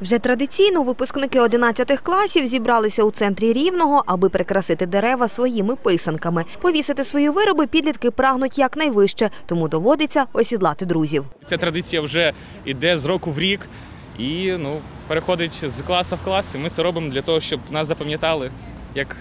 Вже традиційно випускники 11 класів зібралися у центрі Рівного, аби прикрасити дерева своїми писанками. Повісити свої вироби підлітки прагнуть якнайвище, тому доводиться осідлати друзів. Ця традиція вже йде з року в рік і ну, переходить з класу в клас. Ми це робимо для того, щоб нас запам'ятали як,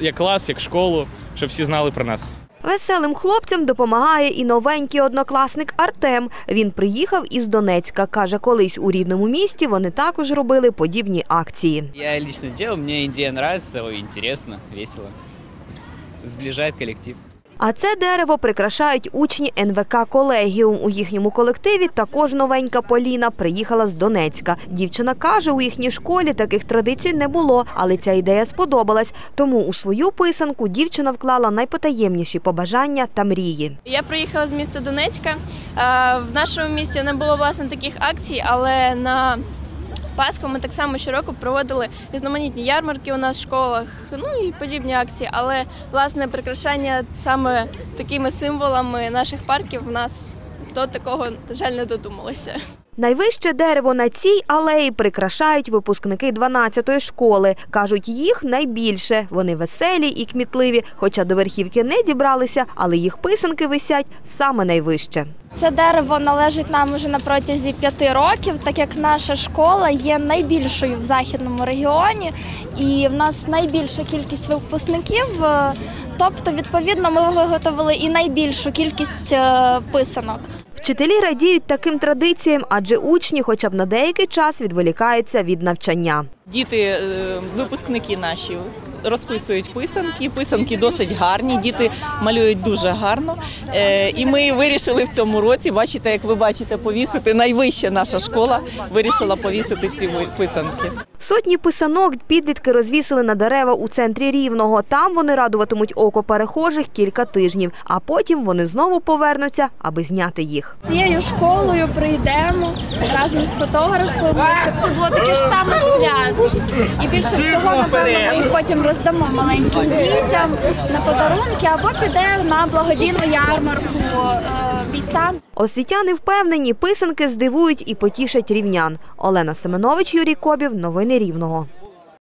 як клас, як школу, щоб всі знали про нас. Веселим хлопцям допомагає і новенький однокласник Артем. Він приїхав із Донецька. Каже, колись у рідному місті вони також робили подібні акції. Я лично робив, мені ідея подобається, цікаво, весело. Зближає коллектив. А це дерево прикрашають учні НВК Колегіум. У їхньому колективі також новенька Поліна приїхала з Донецька. Дівчина каже, у їхній школі таких традицій не було, але ця ідея сподобалась. Тому у свою писанку дівчина вклала найпотаємніші побажання та мрії. Я приїхала з міста Донецька. Е, В нашому місті не було власне таких акцій, але на Пасху ми так само щороку проводили різноманітні ярмарки у нас в школах, ну і подібні акції. Але власне прикрашання саме такими символами наших парків в нас до такого, на жаль, не додумалося. Найвище дерево на цій алеї прикрашають випускники 12-ї школи. Кажуть, їх найбільше. Вони веселі і кмітливі, хоча до верхівки не дібралися, але їх писанки висять саме найвище. Це дерево належить нам уже на протязі п'яти років, так як наша школа є найбільшою в західному регіоні, і в нас найбільша кількість випускників. е, Тобто, відповідно, ми виготовили і найбільшу кількість е, писанок. Вчителі радіють таким традиціям, адже учні, хоча б на деякий час, відволікаються від навчання. Діти, е, випускники наші, розписують писанки. Писанки досить гарні. Діти малюють дуже гарно. Е, І ми вирішили в цьому році, бачите, як ви бачите, повісити найвища наша школа. Вирішила повісити ці писанки. Сотні писанок підлітки розвісили на дерева у центрі Рівного. Там вони радуватимуть око перехожих кілька тижнів, а потім вони знову повернуться, аби зняти їх. Цією школою прийдемо разом з фотографами, щоб це було таке ж саме свято. І більше всього, напевно, ми їх потім роздамо маленьким дітям на подарунки або піде на благодійну ярмарку е, бійцям. Освітяни впевнені, писанки здивують і потішать рівнян. Олена Семенович, Юрій Кобів. Новини Рівного.